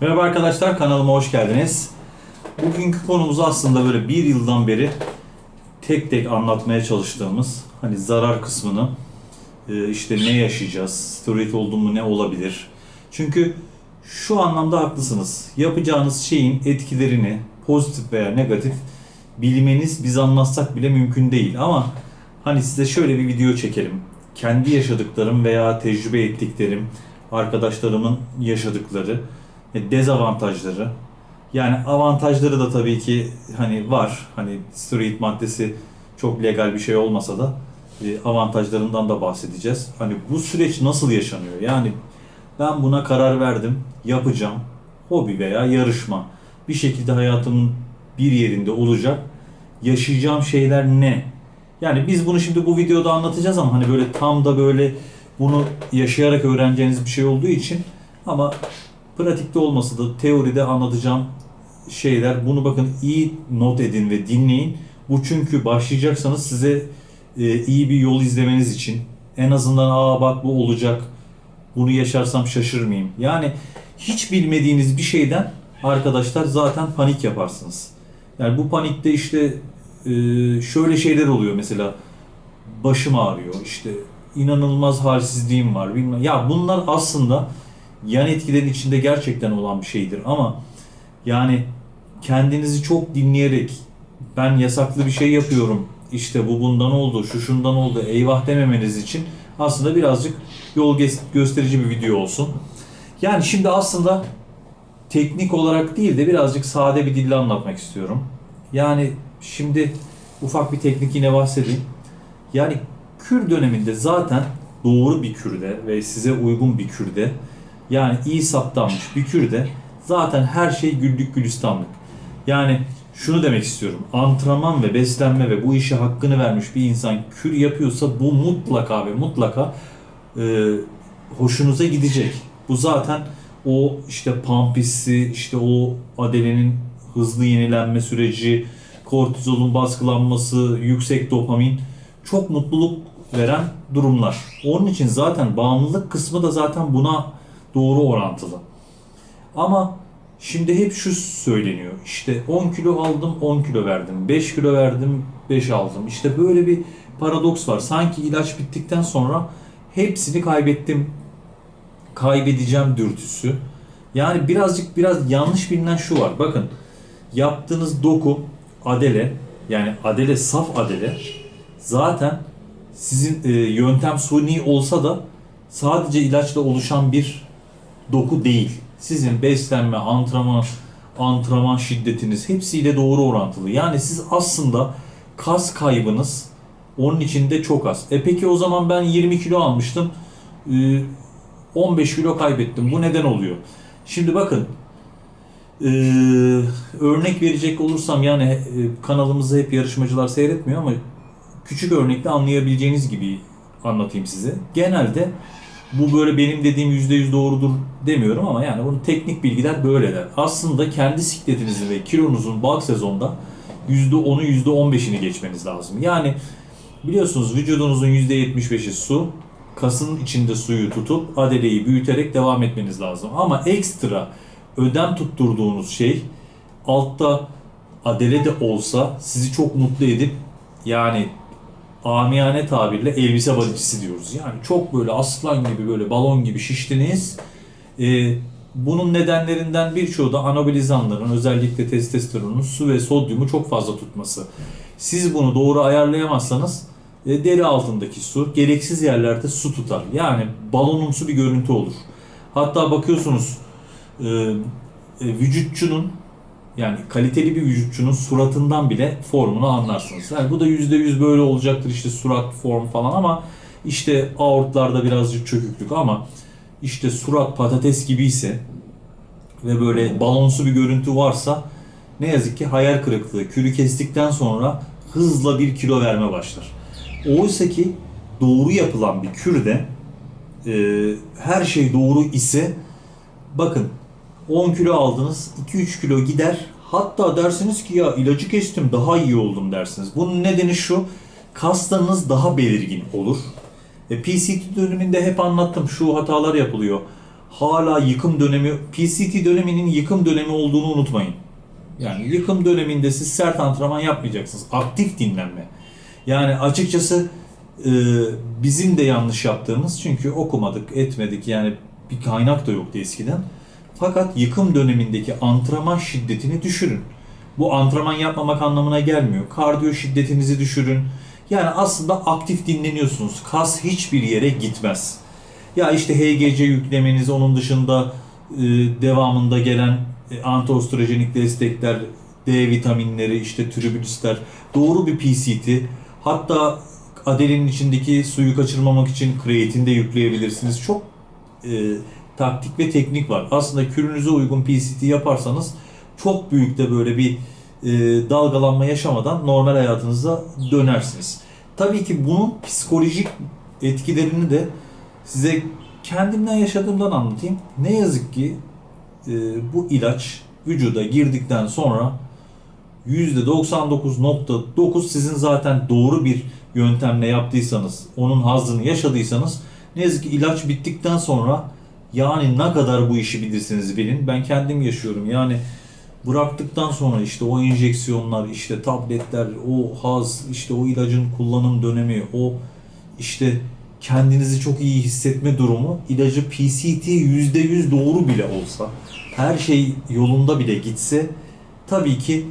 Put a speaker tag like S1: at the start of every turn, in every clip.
S1: Merhaba arkadaşlar kanalıma hoş geldiniz. Bugünkü konumuz aslında böyle bir yıldan beri tek tek anlatmaya çalıştığımız hani zarar kısmını e, işte ne yaşayacağız, steroid oldu mu ne olabilir. Çünkü şu anlamda haklısınız. Yapacağınız şeyin etkilerini pozitif veya negatif bilmeniz biz anlatsak bile mümkün değil ama hani size şöyle bir video çekelim. Kendi yaşadıklarım veya tecrübe ettiklerim, arkadaşlarımın yaşadıkları dezavantajları yani avantajları da tabii ki hani var. Hani steroid maddesi çok legal bir şey olmasa da e, avantajlarından da bahsedeceğiz. Hani bu süreç nasıl yaşanıyor? Yani ben buna karar verdim, yapacağım. Hobi veya yarışma. Bir şekilde hayatımın bir yerinde olacak. Yaşayacağım şeyler ne? Yani biz bunu şimdi bu videoda anlatacağız ama hani böyle tam da böyle bunu yaşayarak öğreneceğiniz bir şey olduğu için ama pratikte olmasa da teoride anlatacağım şeyler bunu bakın iyi not edin ve dinleyin. Bu çünkü başlayacaksanız size e, iyi bir yol izlemeniz için en azından aa bak bu olacak bunu yaşarsam şaşırmayayım. Yani hiç bilmediğiniz bir şeyden arkadaşlar zaten panik yaparsınız. Yani bu panikte işte e, şöyle şeyler oluyor mesela başım ağrıyor işte inanılmaz halsizliğim var bilmem. Ya bunlar aslında yan etkilerin içinde gerçekten olan bir şeydir ama yani kendinizi çok dinleyerek ben yasaklı bir şey yapıyorum işte bu bundan oldu şu şundan oldu eyvah dememeniz için aslında birazcık yol gösterici bir video olsun. Yani şimdi aslında teknik olarak değil de birazcık sade bir dille anlatmak istiyorum. Yani şimdi ufak bir teknik yine bahsedeyim. Yani kür döneminde zaten doğru bir kürde ve size uygun bir kürde yani iyi saptanmış bir kürde zaten her şey güllük gülistanlık. Yani şunu demek istiyorum. Antrenman ve beslenme ve bu işe hakkını vermiş bir insan kür yapıyorsa bu mutlaka ve mutlaka e, hoşunuza gidecek. Bu zaten o işte pump hissi, işte o adelenin hızlı yenilenme süreci, kortizolun baskılanması, yüksek dopamin çok mutluluk veren durumlar. Onun için zaten bağımlılık kısmı da zaten buna doğru orantılı. Ama şimdi hep şu söyleniyor. İşte 10 kilo aldım 10 kilo verdim. 5 kilo verdim 5 aldım. İşte böyle bir paradoks var. Sanki ilaç bittikten sonra hepsini kaybettim. Kaybedeceğim dürtüsü. Yani birazcık biraz yanlış bilinen şu var. Bakın yaptığınız doku adele yani adele saf adele zaten sizin e, yöntem suni olsa da sadece ilaçla oluşan bir doku değil. Sizin beslenme, antrenman, antrenman şiddetiniz hepsiyle doğru orantılı. Yani siz aslında kas kaybınız onun içinde çok az. E peki o zaman ben 20 kilo almıştım. e, 15 kilo kaybettim. Bu neden oluyor? Şimdi bakın e, örnek verecek olursam yani e, kanalımızda hep yarışmacılar seyretmiyor ama küçük örnekle anlayabileceğiniz gibi anlatayım size. Genelde bu böyle benim dediğim %100 doğrudur demiyorum ama yani bunun teknik bilgiler böyle der. Aslında kendi sikletinizin ve kilonuzun bulk sezonda %10'u %15'ini geçmeniz lazım. Yani biliyorsunuz vücudunuzun %75'i su. Kasın içinde suyu tutup adeleyi büyüterek devam etmeniz lazım. Ama ekstra ödem tutturduğunuz şey altta adele de olsa sizi çok mutlu edip yani amiyane tabirle elbise badicisi diyoruz. Yani çok böyle aslan gibi böyle balon gibi şiştiniz. Ee, bunun nedenlerinden birçoğu da anabolizanların özellikle testosteronun su ve sodyumu çok fazla tutması. Siz bunu doğru ayarlayamazsanız e, deri altındaki su gereksiz yerlerde su tutar. Yani balonumsu bir görüntü olur. Hatta bakıyorsunuz e, e, vücutçunun yani kaliteli bir vücutçunun suratından bile formunu anlarsınız. Yani bu da %100 böyle olacaktır işte surat form falan ama işte aortlarda birazcık çöküklük ama işte surat patates gibi ise ve böyle balonsu bir görüntü varsa ne yazık ki hayal kırıklığı. Kürü kestikten sonra hızla bir kilo verme başlar. Oysa ki doğru yapılan bir kürde e, her şey doğru ise bakın 10 kilo aldınız 2-3 kilo gider hatta dersiniz ki ya ilacı kestim daha iyi oldum dersiniz. Bunun nedeni şu kaslarınız daha belirgin olur. E, PCT döneminde hep anlattım şu hatalar yapılıyor. hala yıkım dönemi, PCT döneminin yıkım dönemi olduğunu unutmayın. Yani yıkım döneminde siz sert antrenman yapmayacaksınız. Aktif dinlenme. Yani açıkçası e, bizim de yanlış yaptığımız çünkü okumadık, etmedik yani bir kaynak da yoktu eskiden. Fakat yıkım dönemindeki antrenman şiddetini düşürün. Bu antrenman yapmamak anlamına gelmiyor. Kardiyo şiddetinizi düşürün. Yani aslında aktif dinleniyorsunuz. Kas hiçbir yere gitmez. Ya işte HGC yüklemeniz onun dışında e, devamında gelen e, antiostrojenik destekler, D vitaminleri, işte tribülisler, doğru bir PCT. Hatta adelenin içindeki suyu kaçırmamak için kreatin de yükleyebilirsiniz. Çok e, taktik ve teknik var. Aslında kürünüze uygun PCT yaparsanız çok büyük de böyle bir e, dalgalanma yaşamadan normal hayatınıza dönersiniz. Tabii ki bunun psikolojik etkilerini de size kendimden yaşadığımdan anlatayım. Ne yazık ki e, bu ilaç vücuda girdikten sonra %99.9 sizin zaten doğru bir yöntemle yaptıysanız, onun hazzını yaşadıysanız ne yazık ki ilaç bittikten sonra yani ne kadar bu işi bilirsiniz bilin. Ben kendim yaşıyorum. Yani bıraktıktan sonra işte o enjeksiyonlar, işte tabletler, o haz, işte o ilacın kullanım dönemi, o işte kendinizi çok iyi hissetme durumu ilacı PCT %100 doğru bile olsa, her şey yolunda bile gitse tabii ki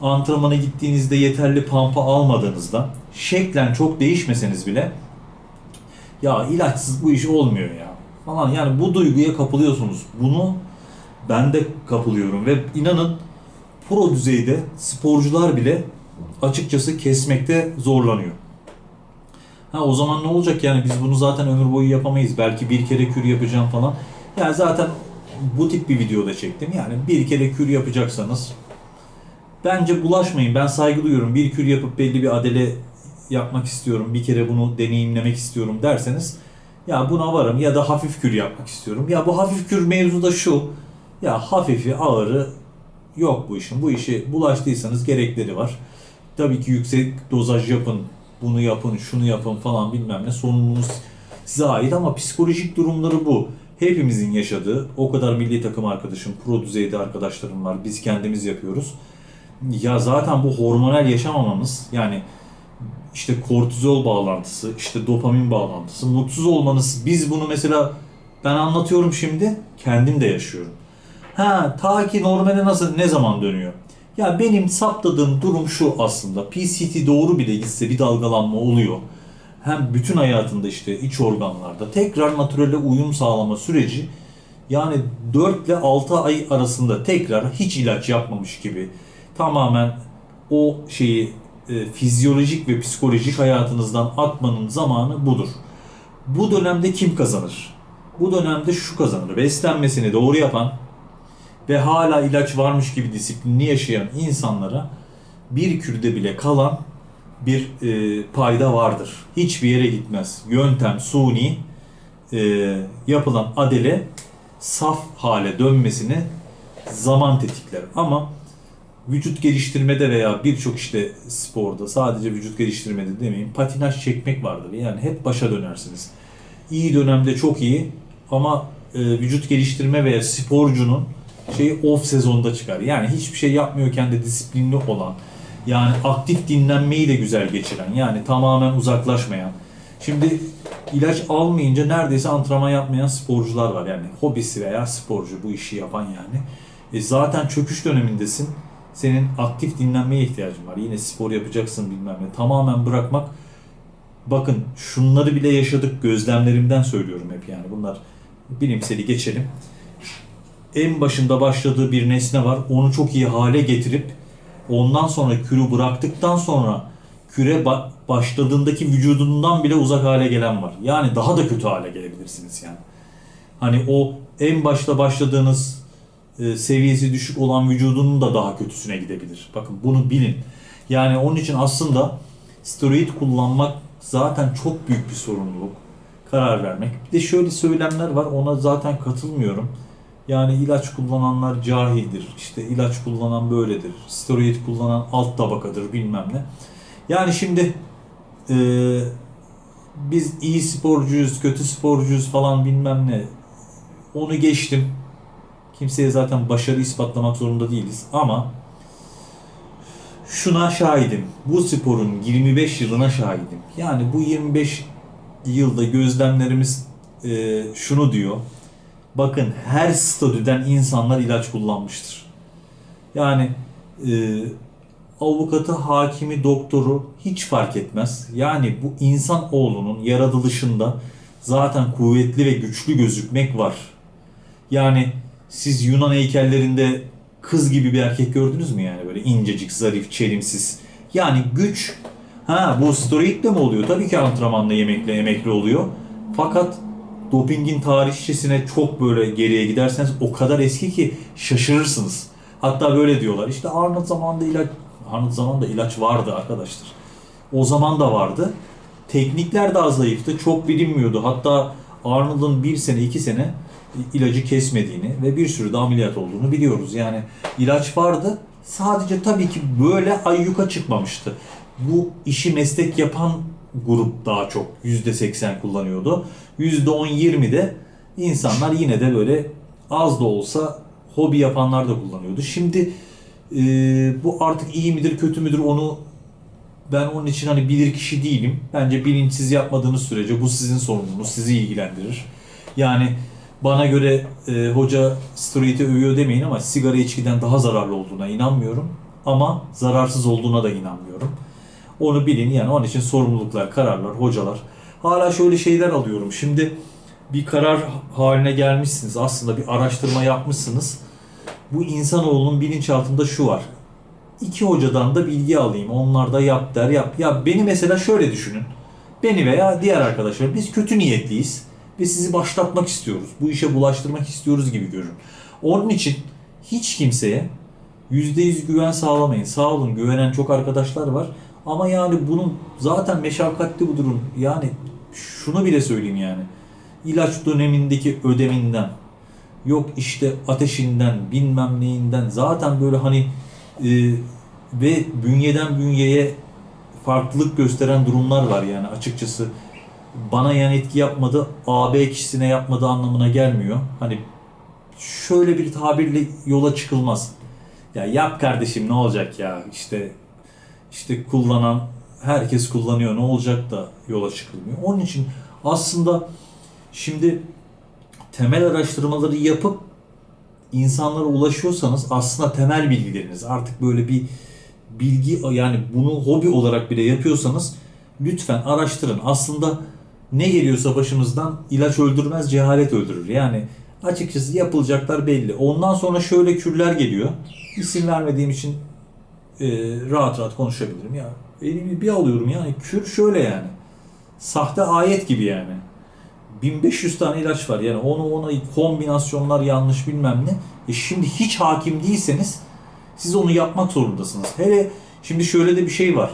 S1: antrenmana gittiğinizde yeterli pampa almadığınızda şeklen çok değişmeseniz bile ya ilaçsız bu iş olmuyor ya falan yani bu duyguya kapılıyorsunuz. Bunu ben de kapılıyorum ve inanın pro düzeyde sporcular bile açıkçası kesmekte zorlanıyor. Ha o zaman ne olacak yani biz bunu zaten ömür boyu yapamayız. Belki bir kere kür yapacağım falan. Yani zaten bu tip bir videoda çektim. Yani bir kere kür yapacaksanız bence bulaşmayın. Ben saygı duyuyorum. Bir kür yapıp belli bir adele yapmak istiyorum. Bir kere bunu deneyimlemek istiyorum derseniz ya buna varım ya da hafif kür yapmak istiyorum. Ya bu hafif kür mevzu da şu. Ya hafifi ağırı yok bu işin. Bu işi bulaştıysanız gerekleri var. Tabii ki yüksek dozaj yapın, bunu yapın, şunu yapın falan bilmem ne. Sorumluluğunuz size ait ama psikolojik durumları bu. Hepimizin yaşadığı, o kadar milli takım arkadaşım, pro düzeyde arkadaşlarım var. Biz kendimiz yapıyoruz. Ya zaten bu hormonal yaşamamamız yani işte kortizol bağlantısı, işte dopamin bağlantısı, mutsuz olmanız. Biz bunu mesela ben anlatıyorum şimdi, kendim de yaşıyorum. Ha, ta ki normale nasıl, ne zaman dönüyor? Ya benim saptadığım durum şu aslında. PCT doğru bile gitse bir dalgalanma oluyor. Hem bütün hayatında işte iç organlarda tekrar natürele uyum sağlama süreci yani 4 ile 6 ay arasında tekrar hiç ilaç yapmamış gibi tamamen o şeyi e, fizyolojik ve psikolojik hayatınızdan atmanın zamanı budur. Bu dönemde kim kazanır? Bu dönemde şu kazanır. Beslenmesini doğru yapan ve hala ilaç varmış gibi disiplinli yaşayan insanlara bir kürde bile kalan bir e, payda vardır. Hiçbir yere gitmez. Yöntem suni e, yapılan adele saf hale dönmesini zaman tetikler. Ama vücut geliştirmede veya birçok işte sporda sadece vücut geliştirmede demeyin patinaj çekmek vardır. Yani hep başa dönersiniz. İyi dönemde çok iyi ama e, vücut geliştirme veya sporcunun şeyi off sezonda çıkar. Yani hiçbir şey yapmıyorken de disiplinli olan, yani aktif dinlenmeyi de güzel geçiren, yani tamamen uzaklaşmayan. Şimdi ilaç almayınca neredeyse antrenman yapmayan sporcular var. Yani hobisi veya sporcu bu işi yapan yani. E zaten çöküş dönemindesin. Senin aktif dinlenmeye ihtiyacın var. Yine spor yapacaksın bilmem ne. Tamamen bırakmak bakın şunları bile yaşadık gözlemlerimden söylüyorum hep yani. Bunlar bilimseli geçelim en başında başladığı bir nesne var. Onu çok iyi hale getirip ondan sonra kürü bıraktıktan sonra küre ba- başladığındaki vücudundan bile uzak hale gelen var. Yani daha da kötü hale gelebilirsiniz yani. Hani o en başta başladığınız seviyesi düşük olan vücudunun da daha kötüsüne gidebilir. Bakın bunu bilin. Yani onun için aslında steroid kullanmak zaten çok büyük bir sorumluluk. Karar vermek. Bir de şöyle söylemler var ona zaten katılmıyorum. Yani ilaç kullananlar cahildir. İşte ilaç kullanan böyledir. Steroid kullanan alt tabakadır bilmem ne. Yani şimdi e, biz iyi sporcuyuz, kötü sporcuyuz falan bilmem ne. onu geçtim. Kimseye zaten başarı ispatlamak zorunda değiliz ama şuna şahidim. Bu sporun 25 yılına şahidim. Yani bu 25 yılda gözlemlerimiz e, şunu diyor. Bakın her statüden insanlar ilaç kullanmıştır. Yani e, avukatı, hakimi, doktoru hiç fark etmez. Yani bu insan oğlunun yaratılışında zaten kuvvetli ve güçlü gözükmek var. Yani siz Yunan heykellerinde kız gibi bir erkek gördünüz mü yani böyle incecik, zarif, çelimsiz. Yani güç ha bu steroidle mi oluyor? Tabii ki antrenmanla yemekle emekli oluyor. Fakat dopingin tarihçesine çok böyle geriye giderseniz o kadar eski ki şaşırırsınız. Hatta böyle diyorlar işte Arnold zamanında ilaç Arnold zamanında ilaç vardı arkadaşlar. O zaman da vardı. Teknikler daha zayıftı. Çok bilinmiyordu. Hatta Arnold'un bir sene iki sene ilacı kesmediğini ve bir sürü de ameliyat olduğunu biliyoruz. Yani ilaç vardı. Sadece tabii ki böyle ayyuka çıkmamıştı. Bu işi meslek yapan grup daha çok %80 kullanıyordu. %10-20 de insanlar yine de böyle az da olsa hobi yapanlar da kullanıyordu. Şimdi e, bu artık iyi midir kötü müdür onu ben onun için hani bilir kişi değilim. Bence bilinçsiz yapmadığınız sürece bu sizin sorununuz, sizi ilgilendirir. Yani bana göre e, hoca steroidi övüyor demeyin ama sigara içkiden daha zararlı olduğuna inanmıyorum. Ama zararsız olduğuna da inanmıyorum. Onu bilin yani onun için sorumluluklar, kararlar, hocalar. Hala şöyle şeyler alıyorum. Şimdi bir karar haline gelmişsiniz. Aslında bir araştırma yapmışsınız. Bu insanoğlunun bilinçaltında şu var. İki hocadan da bilgi alayım. Onlar da yap der yap. Ya beni mesela şöyle düşünün. Beni veya diğer arkadaşlar biz kötü niyetliyiz ve sizi başlatmak istiyoruz. Bu işe bulaştırmak istiyoruz gibi görün. Onun için hiç kimseye %100 güven sağlamayın. Sağ olun güvenen çok arkadaşlar var. Ama yani bunun zaten meşakkatli bu durum. Yani şunu bile söyleyeyim yani. İlaç dönemindeki ödeminden, yok işte ateşinden, bilmem neyinden zaten böyle hani e, ve bünyeden bünyeye farklılık gösteren durumlar var yani açıkçası bana yan etki yapmadı, AB kişisine yapmadı anlamına gelmiyor. Hani şöyle bir tabirle yola çıkılmaz. Ya yap kardeşim ne olacak ya işte işte kullanan herkes kullanıyor ne olacak da yola çıkılmıyor. Onun için aslında şimdi temel araştırmaları yapıp insanlara ulaşıyorsanız aslında temel bilgileriniz artık böyle bir bilgi yani bunu hobi olarak bile yapıyorsanız lütfen araştırın. Aslında ne geliyorsa başımızdan ilaç öldürmez cehalet öldürür. Yani açıkçası yapılacaklar belli. Ondan sonra şöyle kürler geliyor. İsim vermediğim için e, rahat rahat konuşabilirim ya. Elimi bir alıyorum yani kür şöyle yani. Sahte ayet gibi yani. 1500 tane ilaç var yani onu ona kombinasyonlar yanlış bilmem ne. E şimdi hiç hakim değilseniz siz onu yapmak zorundasınız. Hele şimdi şöyle de bir şey var.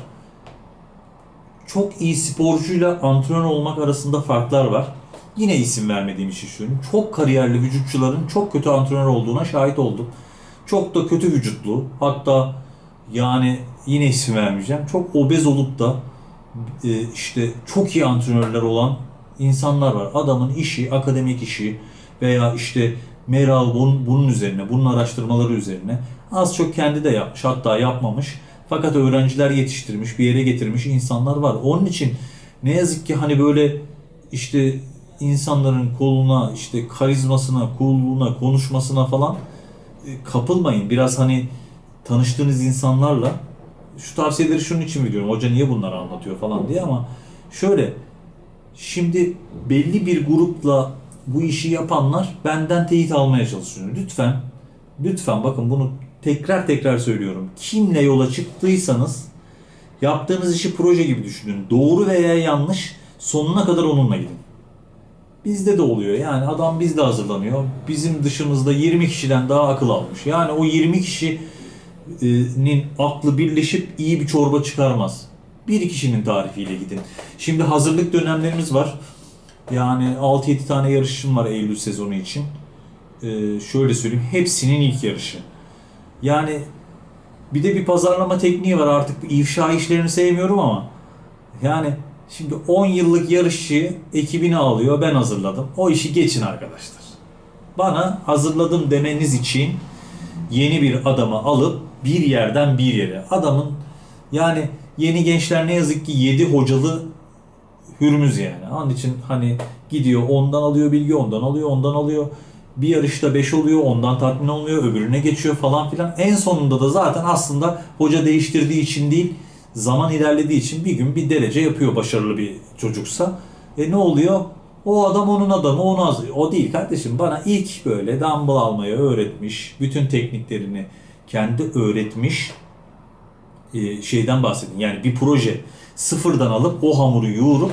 S1: Çok iyi sporcuyla antrenör olmak arasında farklar var. Yine isim vermediğim için söylüyorum. Çok kariyerli vücutçuların çok kötü antrenör olduğuna şahit oldum. Çok da kötü vücutlu. Hatta yani yine isim vermeyeceğim. Çok obez olup da e, işte çok iyi antrenörler olan insanlar var. Adamın işi, akademik işi veya işte meral bunun üzerine, bunun araştırmaları üzerine az çok kendi de yapmış hatta yapmamış. Fakat öğrenciler yetiştirmiş, bir yere getirmiş insanlar var. Onun için ne yazık ki hani böyle işte insanların koluna, işte karizmasına, coolluğuna, konuşmasına falan e, kapılmayın. Biraz hani tanıştığınız insanlarla şu tavsiyeleri şunun için veriyorum. Hoca niye bunları anlatıyor falan diye ama şöyle şimdi belli bir grupla bu işi yapanlar benden teyit almaya çalışıyor. Lütfen lütfen bakın bunu tekrar tekrar söylüyorum. Kimle yola çıktıysanız yaptığınız işi proje gibi düşünün. Doğru veya yanlış sonuna kadar onunla gidin. Bizde de oluyor. Yani adam bizde hazırlanıyor. Bizim dışımızda 20 kişiden daha akıl almış. Yani o 20 kişinin aklı birleşip iyi bir çorba çıkarmaz. Bir kişinin tarifiyle gidin. Şimdi hazırlık dönemlerimiz var. Yani 6-7 tane yarışım var Eylül sezonu için. Ee, şöyle söyleyeyim. Hepsinin ilk yarışı. Yani bir de bir pazarlama tekniği var artık ifşa işlerini sevmiyorum ama yani şimdi 10 yıllık yarışçı ekibini alıyor ben hazırladım. O işi geçin arkadaşlar. bana hazırladım demeniz için yeni bir adamı alıp bir yerden bir yere. Adamın yani yeni gençler ne yazık ki 7 hocalı hürmüz yani. Onun için hani gidiyor ondan alıyor bilgi, ondan alıyor, ondan alıyor. Bir yarışta 5 oluyor, ondan tatmin olmuyor, öbürüne geçiyor falan filan. En sonunda da zaten aslında hoca değiştirdiği için değil, zaman ilerlediği için bir gün bir derece yapıyor başarılı bir çocuksa. E ne oluyor? O adam onun adamı, onu az... O değil kardeşim. Bana ilk böyle dumbbell almayı öğretmiş, bütün tekniklerini kendi öğretmiş e, şeyden bahsedin. Yani bir proje sıfırdan alıp o hamuru yoğurup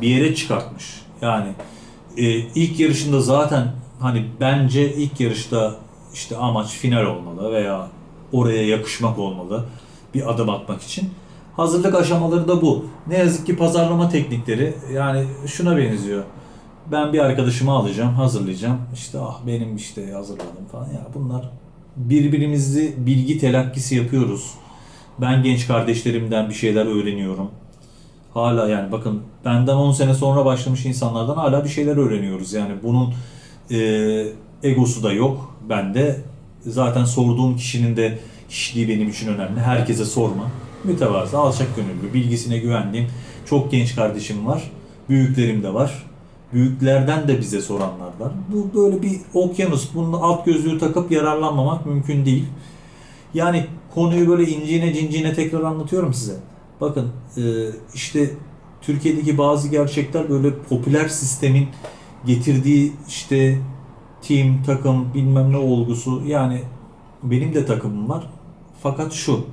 S1: bir yere çıkartmış. Yani e, ilk yarışında zaten hani bence ilk yarışta işte amaç final olmalı veya oraya yakışmak olmalı bir adım atmak için. Hazırlık aşamaları da bu. Ne yazık ki pazarlama teknikleri yani şuna benziyor. Ben bir arkadaşımı alacağım, hazırlayacağım. İşte ah benim işte hazırladım falan ya bunlar birbirimizi bilgi telakkisi yapıyoruz. Ben genç kardeşlerimden bir şeyler öğreniyorum. Hala yani bakın benden 10 sene sonra başlamış insanlardan hala bir şeyler öğreniyoruz. Yani bunun e, egosu da yok bende. Zaten sorduğum kişinin de kişiliği benim için önemli. Herkese sorma. Mütevazı, alçak gönüllü, bilgisine güvendiğim çok genç kardeşim var. Büyüklerim de var. Büyüklerden de bize soranlar var. Bu böyle bir okyanus. Bunun alt gözlüğü takıp yararlanmamak mümkün değil. Yani konuyu böyle inciğine cinciğine tekrar anlatıyorum size. Bakın e, işte Türkiye'deki bazı gerçekler böyle popüler sistemin getirdiği işte team, takım, bilmem ne olgusu yani benim de takımım var. Fakat şu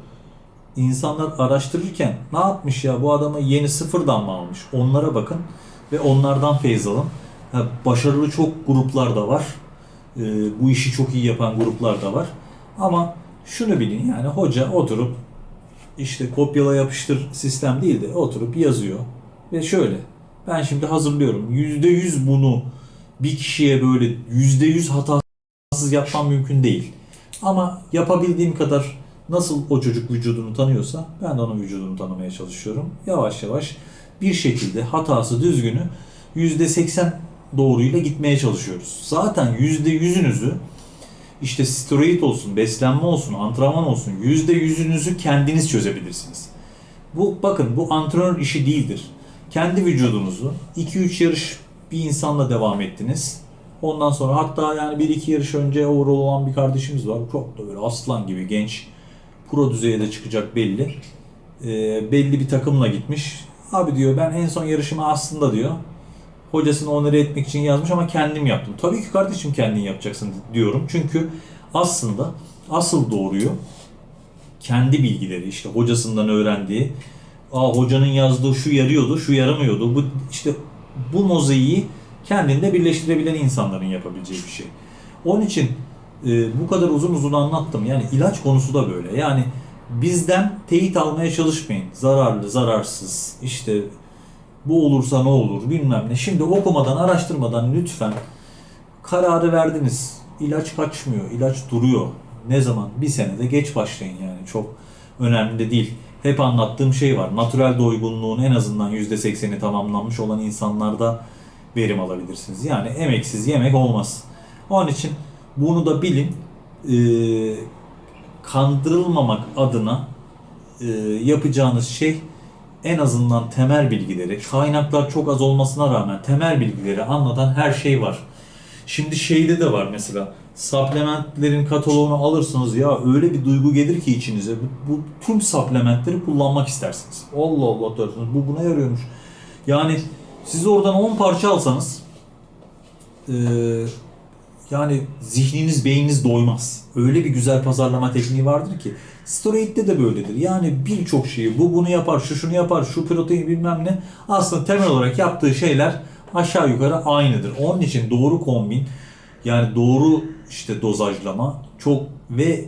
S1: insanlar araştırırken ne yapmış ya bu adamı yeni sıfırdan mı almış? Onlara bakın ve onlardan feyz alın. Ha, başarılı çok gruplar da var. E, bu işi çok iyi yapan gruplar da var. Ama şunu bilin yani hoca oturup işte kopyala yapıştır sistem değil de oturup yazıyor ve şöyle ben şimdi hazırlıyorum yüzde yüz bunu bir kişiye böyle yüzde yüz hatasız yapmam mümkün değil ama yapabildiğim kadar nasıl o çocuk vücudunu tanıyorsa ben de onun vücudunu tanımaya çalışıyorum yavaş yavaş bir şekilde hatası düzgünü yüzde seksen doğruyla gitmeye çalışıyoruz zaten yüzde yüzünüzü işte steroid olsun, beslenme olsun, antrenman olsun yüzde yüzünüzü kendiniz çözebilirsiniz. Bu bakın bu antrenör işi değildir. Kendi vücudunuzu 2-3 yarış bir insanla devam ettiniz. Ondan sonra hatta yani 1-2 yarış önce overall olan bir kardeşimiz var. Çok da böyle aslan gibi genç. Pro düzeye de çıkacak belli. Ee, belli bir takımla gitmiş. Abi diyor ben en son yarışımı aslında diyor hocasını onları etmek için yazmış ama kendim yaptım. Tabii ki kardeşim kendin yapacaksın diyorum. Çünkü aslında asıl doğruyu kendi bilgileri işte hocasından öğrendiği Aa, hocanın yazdığı şu yarıyordu, şu yaramıyordu. Bu işte bu mozaiği kendinde birleştirebilen insanların yapabileceği bir şey. Onun için e, bu kadar uzun uzun anlattım. Yani ilaç konusu da böyle. Yani bizden teyit almaya çalışmayın. Zararlı, zararsız, işte bu olursa ne olur bilmem ne. Şimdi okumadan, araştırmadan lütfen kararı verdiniz. İlaç kaçmıyor, ilaç duruyor. Ne zaman? Bir senede geç başlayın yani. Çok önemli de değil. Hep anlattığım şey var. Natürel doygunluğun en azından %80'i tamamlanmış olan insanlarda verim alabilirsiniz. Yani emeksiz yemek olmaz. Onun için bunu da bilin. Ee, kandırılmamak adına e, yapacağınız şey en azından temel bilgileri, kaynaklar çok az olmasına rağmen temel bilgileri anlatan her şey var. Şimdi şeyde de var mesela supplementlerin kataloğunu alırsınız ya öyle bir duygu gelir ki içinize bu, bu tüm supplementleri kullanmak istersiniz. Allah Allah dersiniz bu buna yarıyormuş. Yani siz oradan 10 parça alsanız eee yani zihniniz, beyniniz doymaz. Öyle bir güzel pazarlama tekniği vardır ki. Steroid'de de böyledir. Yani birçok şeyi, bu bunu yapar, şu şunu yapar, şu protein bilmem ne. Aslında temel olarak yaptığı şeyler aşağı yukarı aynıdır. Onun için doğru kombin, yani doğru işte dozajlama çok ve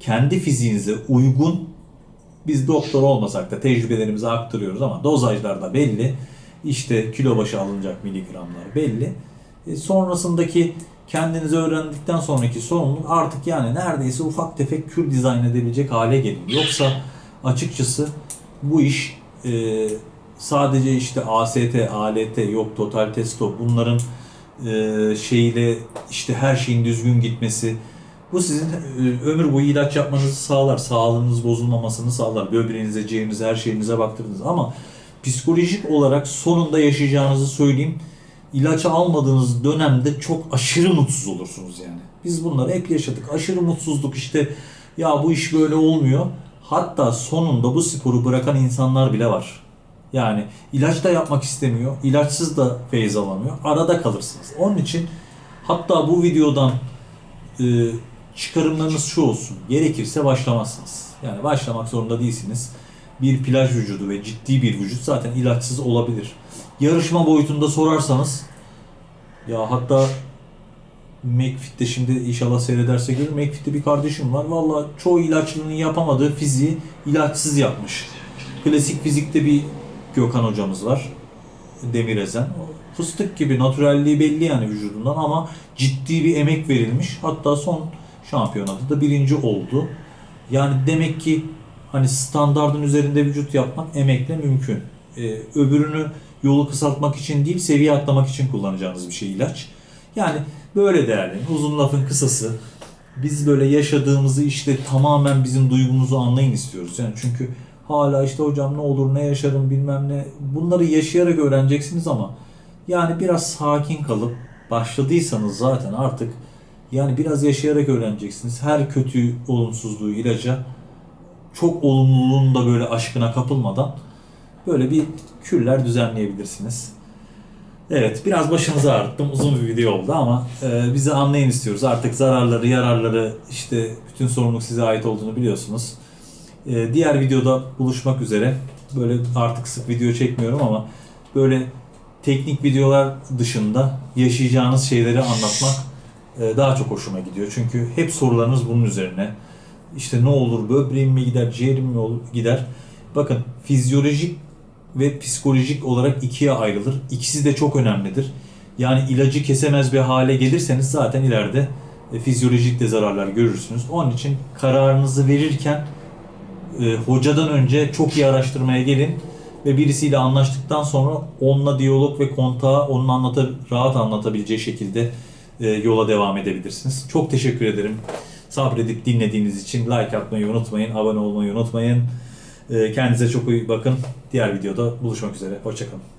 S1: kendi fiziğinize uygun biz doktor olmasak da tecrübelerimizi aktarıyoruz ama dozajlar da belli. İşte kilo başı alınacak miligramlar belli. E, sonrasındaki kendinizi öğrendikten sonraki sorumluluk artık yani neredeyse ufak tefek kür dizayn edebilecek hale gelin. Yoksa açıkçası bu iş e, sadece işte AST, ALT, yok total testo bunların e, şeyle işte her şeyin düzgün gitmesi bu sizin e, ömür boyu ilaç yapmanızı sağlar. Sağlığınız bozulmamasını sağlar. Böbreğinize, ciğerinize, her şeyinize baktırdınız. Ama psikolojik olarak sonunda yaşayacağınızı söyleyeyim. İlaçı almadığınız dönemde çok aşırı mutsuz olursunuz yani. Biz bunları hep yaşadık. Aşırı mutsuzluk işte ya bu iş böyle olmuyor. Hatta sonunda bu sporu bırakan insanlar bile var. Yani ilaç da yapmak istemiyor. ilaçsız da feyiz alamıyor. Arada kalırsınız. Onun için hatta bu videodan e, çıkarımlarınız şu olsun. Gerekirse başlamazsınız. Yani başlamak zorunda değilsiniz. Bir plaj vücudu ve ciddi bir vücut zaten ilaçsız olabilir. Yarışma boyutunda sorarsanız ya hatta McFit'te şimdi inşallah seyrederse görür. McFit'te bir kardeşim var. Valla çoğu ilaçlının yapamadığı fiziği ilaçsız yapmış. Klasik fizikte bir Gökhan hocamız var. Demir Ezen. O Fıstık gibi natürelliği belli yani vücudundan ama ciddi bir emek verilmiş. Hatta son şampiyonada da birinci oldu. Yani demek ki hani standardın üzerinde vücut yapmak emekle mümkün. Ee, öbürünü yolu kısaltmak için değil, seviye atlamak için kullanacağınız bir şey ilaç. Yani böyle değerli. Uzun lafın kısası. Biz böyle yaşadığımızı işte tamamen bizim duygumuzu anlayın istiyoruz. Yani çünkü hala işte hocam ne olur ne yaşarım bilmem ne. Bunları yaşayarak öğreneceksiniz ama yani biraz sakin kalıp başladıysanız zaten artık yani biraz yaşayarak öğreneceksiniz. Her kötü olumsuzluğu ilaca çok olumluluğun da böyle aşkına kapılmadan böyle bir küller düzenleyebilirsiniz. Evet biraz başınızı ağrıttım. Uzun bir video oldu ama e, bizi anlayın istiyoruz. Artık zararları, yararları işte bütün sorumluluk size ait olduğunu biliyorsunuz. E, diğer videoda buluşmak üzere. Böyle artık sık video çekmiyorum ama böyle teknik videolar dışında yaşayacağınız şeyleri anlatmak e, daha çok hoşuma gidiyor. Çünkü hep sorularınız bunun üzerine. İşte ne olur böbreğim mi gider, ciğerim mi olur, gider. Bakın fizyolojik ve psikolojik olarak ikiye ayrılır. İkisi de çok önemlidir. Yani ilacı kesemez bir hale gelirseniz zaten ileride e, fizyolojik de zararlar görürsünüz. Onun için kararınızı verirken e, hocadan önce çok iyi araştırmaya gelin ve birisiyle anlaştıktan sonra onunla diyalog ve kontağı onun anlata, rahat anlatabileceği şekilde e, yola devam edebilirsiniz. Çok teşekkür ederim. Sabredip dinlediğiniz için like atmayı unutmayın, abone olmayı unutmayın. E, kendinize çok iyi bakın. Diğer videoda buluşmak üzere. Hoşçakalın.